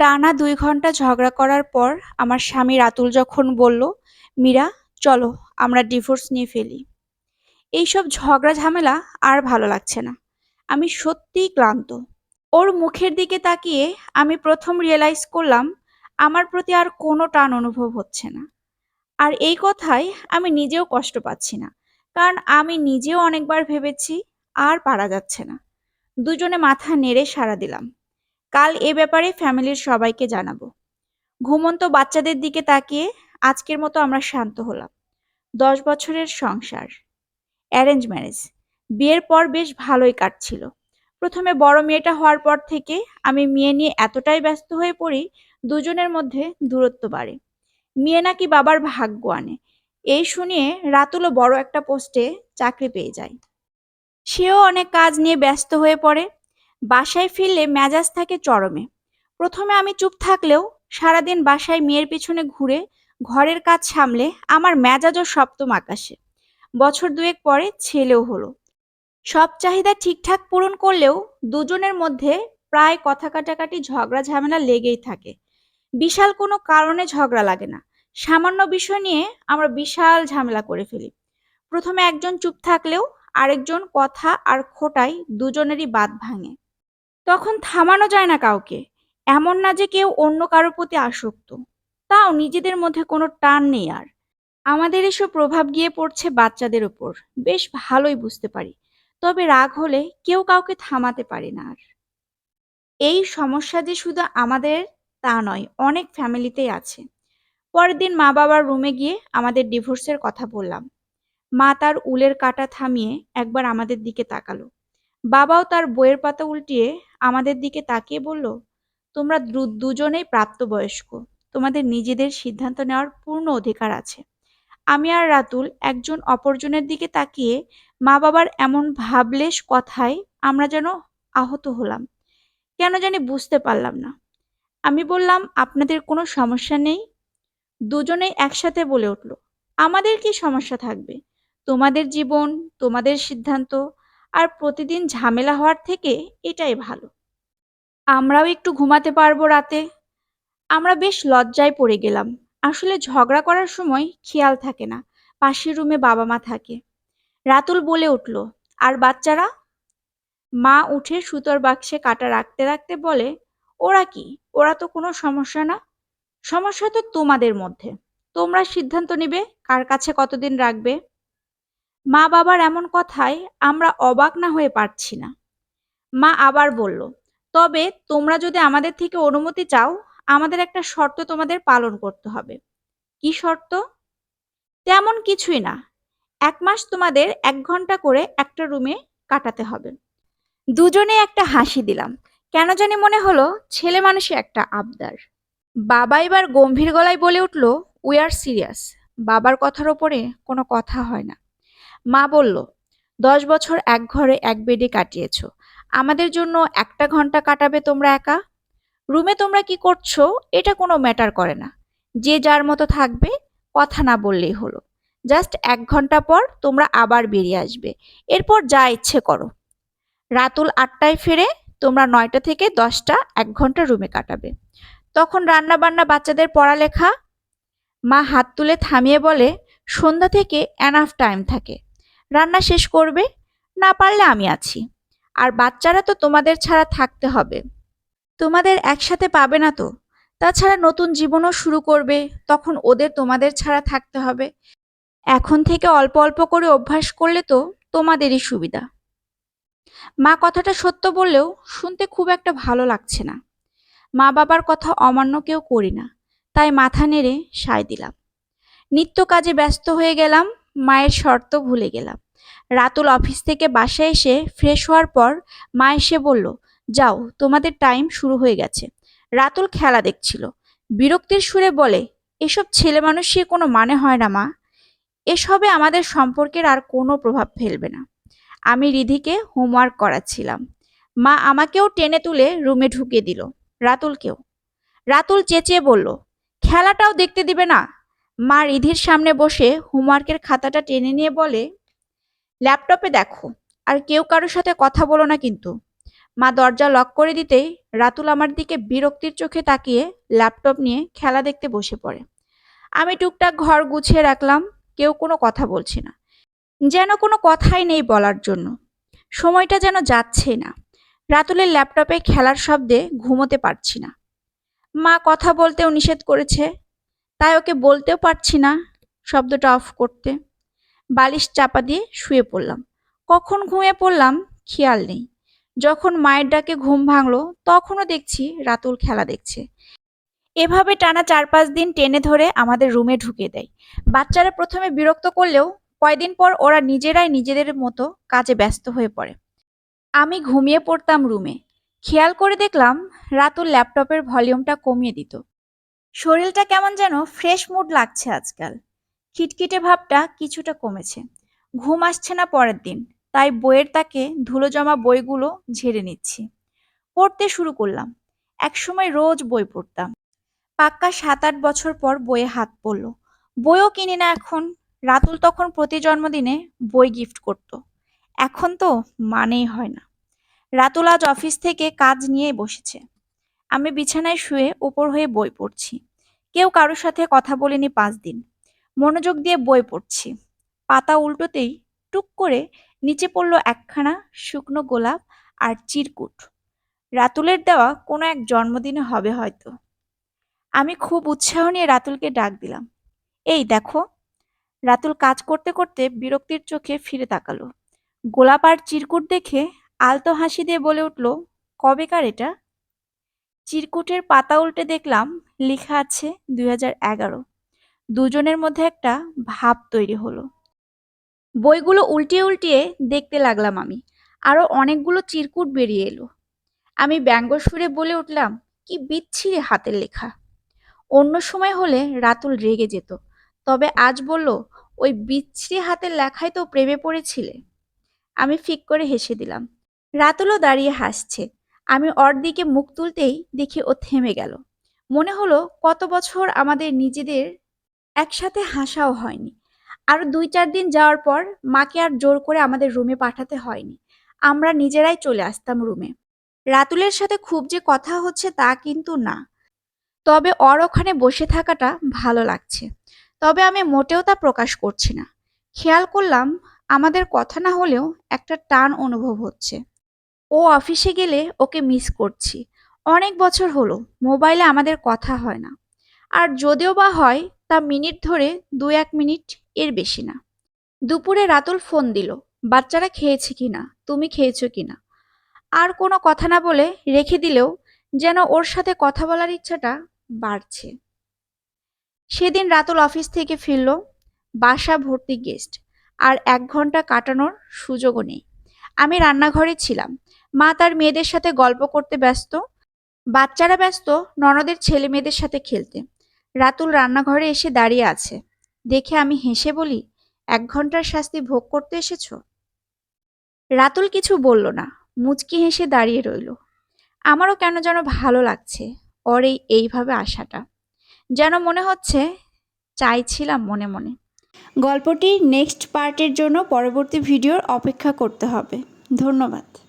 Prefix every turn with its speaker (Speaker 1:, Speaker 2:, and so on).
Speaker 1: টানা দুই ঘণ্টা ঝগড়া করার পর আমার স্বামী রাতুল যখন বলল, মীরা, চলো, আমরা ডিভোর্স নিয়ে ফেলি। এইসব ঝগড়া ঝামেলা আর ভালো লাগছে না। আমি সত্যিই ক্লান্ত। ওর মুখের দিকে তাকিয়ে আমি প্রথম রিয়েলাইজ করলাম, আমার প্রতি আর কোনো টান অনুভব হচ্ছে না। আর এই কথায় আমি নিজেও কষ্ট পাচ্ছি না, কারণ আমি নিজেও অনেকবার ভেবেছি আর পারা যাচ্ছে না। দুজনে মাথা নেড়ে সাড়া দিলাম। কাল এ ব্যাপারে ফ্যামিলির সবাইকে জানাব। ঘুমন্ত বাচ্চাদের দিকে তাকিয়ে আজকের মতো আমরা শান্ত হলাম। দশ বছরের সংসার অ্যারেঞ্জ ম্যারেজ বিয়ের পর বেশ ভালোই কাটছিল। প্রথমে বড় মেয়েটা হওয়ার পর থেকে আমি মেয়ে নিয়ে এতটাই ব্যস্ত হয়ে পড়ি, দুজনের মধ্যে দূরত্ব বাড়ে। মেয়ে নাকি বাবার ভাগ্য আনে। এই শুনিয়ে রাতুলও বড় একটা পোস্টে চাকরি পেয়ে যায়। সেও অনেক কাজ নিয়ে ব্যস্ত হয়ে পড়ে। বাসায় ফিরলে মেজাজ থাকে চরমে। প্রথমে আমি চুপ থাকলেও সারাদিন বাসায় মেয়ের পিছনে ঘুরে ঘরের কাজ সামলে আমার মেজাজও সপ্তম আকাশে। বছর দুয়েক পরে ছেলেও হলো। সব চাহিদা ঠিকঠাক পূরণ করলেও দুজনের মধ্যে প্রায় কথা কাটাকাটি, ঝগড়া ঝামেলা লেগেই থাকে। বিশাল কোনো কারণে ঝগড়া লাগে না। সামান্য বিষয় নিয়ে আমরা বিশাল ঝামেলা করে ফেলি। প্রথমে একজন চুপ থাকলেও আরেকজন কথা আর খোটায় দুজনেরই বাদ ভাঙে। তখন থামানো যায় না কাউকে। এমন না যে কেউ অন্য কারোর প্রতি আসক্ত। তাও নিজেদের মধ্যে কোনো টান নেই আর। আমাদের এসব প্রভাব গিয়ে পড়ছে বাচ্চাদের ওপর বেশ ভালোই বুঝতে পারি। তবে রাগ হলে কেউ কাউকে থামাতে পারে না আর। এই সমস্যা যে শুধু আমাদের তা নয়, অনেক ফ্যামিলিতেই আছে। পরের দিন মা বাবার রুমে গিয়ে আমাদের ডিভোর্সের কথা বললাম। মা তার উলের কাটা থামিয়ে একবার আমাদের দিকে তাকালো। বাবাও তার বইয়ের পাতা উল্টিয়ে আমাদের দিকে তাকিয়ে বলল, তোমরা দুজনেই প্রাপ্তবয়স্ক। তোমাদের নিজেদের সিদ্ধান্ত নেওয়ার পূর্ণ অধিকার আছে। আমি আর রাতুল একজন অপরজনের দিকে তাকিয়ে মা বাবার এমন ভাবলেশ কথায় আমরা যেন আহত হলাম। কেন জানি বুঝতে পারলাম না। আমি বললাম, আপনাদের কোনো সমস্যা নেই? দুজনেই একসাথে বলে উঠল, আমাদের কি সমস্যা থাকবে? তোমাদের জীবন, তোমাদের সিদ্ধান্ত আর প্রতিদিন ঝামেলা হওয়ার থেকে এটাই ভালো। আমরাও একটু ঘুমাতে পারব রাতে। আমরা বেশ লজ্জায় পড়ে গেলাম। আসলে ঝগড়া করার সময় খেয়াল থাকে না, পাশের রুমে বাবা মা থাকে। রাতুল বলে উঠল, আর বাচ্চারা? মা উঠে সুতোর বাক্সে কাটা রাখতে রাখতে বলে, ওরা কি? ওরা তো কোনো সমস্যা না? সমস্যা তো তোমাদের মধ্যে। তোমরা সিদ্ধান্ত নিবে কার কাছে কতদিন রাখবে? মা বাবার এমন কথায় আমরা অবাক না হয়ে পারছি না। মা আবার বলল তবে তোমরা যদি আমাদের থেকে অনুমতি চাও, আমাদের একটা শর্ত তোমাদের পালন করতে হবে। কি শর্ত? তেমন কিছুই না। এক মাস তোমাদের এক ঘণ্টা করে একটা রুমে কাটাতে হবে। দুজনে একটা হাসি দিলাম। কেন জানি মনে হলো ছেলে মানুষই একটা আবদার। বাবা এবার গম্ভীর গলায় বলে উঠল উই আর সিরিয়াস বাবার কথার ওপরে কোনো কথা হয় না। মা বলল, দশ বছর এক ঘরে এক বেডে কাটিয়েছো। আমাদের জন্য একটা ঘণ্টা কাটাবে তোমরা একা? রুমে তোমরা কি করছ? এটা কোনো ম্যাটার করে না। যে যার মতো থাকবে, কথা না বললেই হলো। জাস্ট এক ঘণ্টা পর তোমরা আবার বেরিয়ে আসবে। এরপর যা ইচ্ছে করো। রাতুল আটটায় ফিরে তোমরা নয়টা থেকে দশটা এক ঘণ্টা রুমে কাটাবে। তখন রান্না বান্না বাচ্চাদের পড়ালেখা। মা হাত তুলে থামিয়ে বলে, সন্ধ্যা থেকে এনাফ টাইম থাকে। রান্না শেষ করবে? না পারলে আমি আছি। আর বাচ্চারা তো তোমাদের ছাড়া থাকতে হবে। তোমাদের একসাথে পাবে না তো। তাছাড়া নতুন জীবনও শুরু করবে, তখন ওদের তোমাদের ছাড়া থাকতে হবে। এখন থেকে অল্প অল্প করে অভ্যাস করলে তো তোমাদেরই সুবিধা। মা কথাটা সত্য বললেও শুনতে খুব একটা ভালো লাগছে না। মা বাবার কথা অমান্য কেউ করি না, তাই মাথা নেড়ে সায় দিলাম। নিত্য কাজে ব্যস্ত হয়ে গেলাম মায়ের শর্ত ভুলে গেলাম। রাতুল অফিস থেকে বাসায় এসে ফ্রেশ হওয়ার পর মা এসে বলল, যাও, তোমাদের টাইম শুরু হয়ে গেছে। রাতুল খেলা দেখছিল। বিরক্তির সুরে বলে, এসব ছেলে মানুষের কোনো মানে হয় না মা। এসবে আমাদের সম্পর্কের আর কোনো প্রভাব ফেলবে না। আমি রিধিকে হোমওয়ার্ক করাচ্ছিলাম। মা আমাকেও টেনে তুলে রুমে ঢুকিয়ে দিল, রাতুলকেও। রাতুল চেঁচিয়ে বলল, খেলাটাও দেখতে দিবে না? মা রিধির সামনে বসে হোমওয়ার্কের খাতাটা টেনে নিয়ে বলে, ল্যাপটপে দেখো, আর কেউ কারোর সাথে কথা বলো না কিন্তু। মা দরজা লক করে দিতেই রাতুল আমার দিকে বিরক্তির চোখে তাকিয়ে ল্যাপটপ নিয়ে খেলা দেখতে বসে পড়ে। আমি টুকটাক ঘর গুছিয়ে রাখলাম, কেউ কোনো কথা বলছে না। যেন কোনো কথাই নেই বলার জন্য। সময়টা যেন যাচ্ছেই না। রাতুলের ল্যাপটপে খেলার শব্দে ঘুমোতে পারছি না। মা কথা বলতেও নিষেধ করেছে তাই ওকে বলতেও পারছি না শব্দটা অফ করতে। বালিশ চাপা দিয়ে শুয়ে পড়লাম। কখন ঘুমিয়ে পড়লাম খেয়াল নেই। যখন মায়ের ডাকে ঘুম ভাঙলো, তখনও দেখছি রাতুল খেলা দেখছে। এভাবে টানা চার পাঁচ দিন টেনে ধরে আমাদের রুমে ঢুকে দেয়। বাচ্চারা প্রথমে বিরক্ত করলেও কয়দিন পর ওরা নিজেরাই নিজেদের মতো কাজে ব্যস্ত হয়ে পড়ে। আমি ঘুমিয়ে পড়তাম রুমে। খেয়াল করে দেখলাম রাতুল ল্যাপটপের ভলিউমটা কমিয়ে দিত। শরীরটা কেমন যেন ফ্রেশ মুড লাগছে আজকাল। খিটখিটে ভাবটা কিছুটা কমেছে। ঘুম আসছে না পরের দিন, তাই বইয়ের তাকে ধুলো জমা বইগুলো ঝেড়ে নিচ্ছি। পড়তে শুরু করলাম। একসময় রোজ বই পড়তাম। পাক্কা সাত আট বছর পর বইয়ে হাত পড়ল। বইও কিনি না এখন। রাতুল তখন প্রতি জন্মদিনে বই গিফট করত। এখন তো মানেই হয় না। রাতুল আজ অফিস থেকে কাজ নিয়ে বসেছে। আমি বিছানায় শুয়ে ওপর হয়ে বই পড়ছি। কেউ কারোর সাথে কথা বলিনি পাঁচ দিন। মনোযোগ দিয়ে বই পড়ছি। পাতা উল্টোতেই টুক করে নিচে পড়ল একখানা শুকনো গোলাপ আর চিরকুট। রাতুলের দেওয়া কোনো এক জন্মদিনে হবে হয়তো। আমি খুব উৎসাহ নিয়ে রাতুলকে ডাক দিলাম। এই দেখো। রাতুল কাজ করতে করতে বিরক্তির চোখে ফিরে তাকালো। গোলাপ আর চিরকুট দেখে আলতো হাসি দিয়ে বলে উঠল, কবেকার এটা? চিরকুটের পাতা উল্টে দেখলাম, লেখা আছে দুই এগারো। দুজনের মধ্যে একটা ভাব তৈরি হলো। বইগুলো উল্টিয়ে উল্টিয়ে দেখতে লাগলাম আমি। আরও অনেকগুলো চিরকুট বেরিয়ে এলো। আমি ব্যঙ্গ সুরে বলে উঠলাম, কি বিচ্ছিরি হাতের লেখা। অন্য সময় হলে রাতুল রেগে যেত, তবে আজ বলল, ওই বিচ্ছিরি হাতের লেখায় তো প্রেমে পড়েছিলে। আমি ফিক করে হেসে দিলাম, রাতুলও দাঁড়িয়ে হাসছে। আমি ওর দিকে মুখ তুলতেই দেখি ও থেমে গেল। মনে হলো কত বছর আমাদের নিজেদের একসাথে হাসাও হয়নি। আর দুই চার দিন যাওয়ার পর মাকে আর জোর করে আমাদের রুমে পাঠাতে হয়নি। আমরা নিজেরাই চলে আসতাম রুমে। রাতুলের সাথে খুব যে কথা হচ্ছে তা কিন্তু না। তবে ওর ওখানে বসে থাকাটা ভালো লাগছে। তবে আমি মোটেও তা প্রকাশ করছি না। খেয়াল করলাম আমাদের কথা না হলেও একটা টান অনুভব হচ্ছে। ও অফিসে গেলে ওকে মিস করছি। অনেক বছর হলো মোবাইলে আমাদের কথা হয় না। আর যদিও বা হয়, তা মিনিট ধরে দু এক মিনিট এর বেশি না। দুপুরে রাতুল ফোন দিল, বাচ্চারা খেয়েছে কিনা তুমি খেয়েছো কি না? আর কোনো কথা না বলে রেখে দিলেও যেন ওর সাথে কথা বলার ইচ্ছাটা বাড়ছে। সেদিন রাতুল অফিস থেকে ফিরল, বাসা ভর্তি গেস্ট আর এক ঘণ্টা কাটানোর সুযোগও নেই। আমি রান্নাঘরে ছিলাম মা তার মেয়েদের সাথে গল্প করতে ব্যস্ত। বাচ্চারা ব্যস্ত, ননদের ছেলে মেয়েদের সাথে খেলতে। রাতুল রান্নাঘরে এসে দাঁড়িয়ে আছে। দেখে আমি হেসে বলি, এক ঘণ্টার শাস্তি ভোগ করতে এসেছ? রাতুল কিছু বলল না, মুচকি হেসে দাঁড়িয়ে রইল। আমারও কেন যেন ভালো লাগছে ওর এই এইভাবে আসাটা যেন মনে হচ্ছে, চাইছিলাম মনে মনে। গল্পটি নেক্সট পার্টের জন্য পরবর্তী ভিডিওর অপেক্ষা করতে হবে। ধন্যবাদ।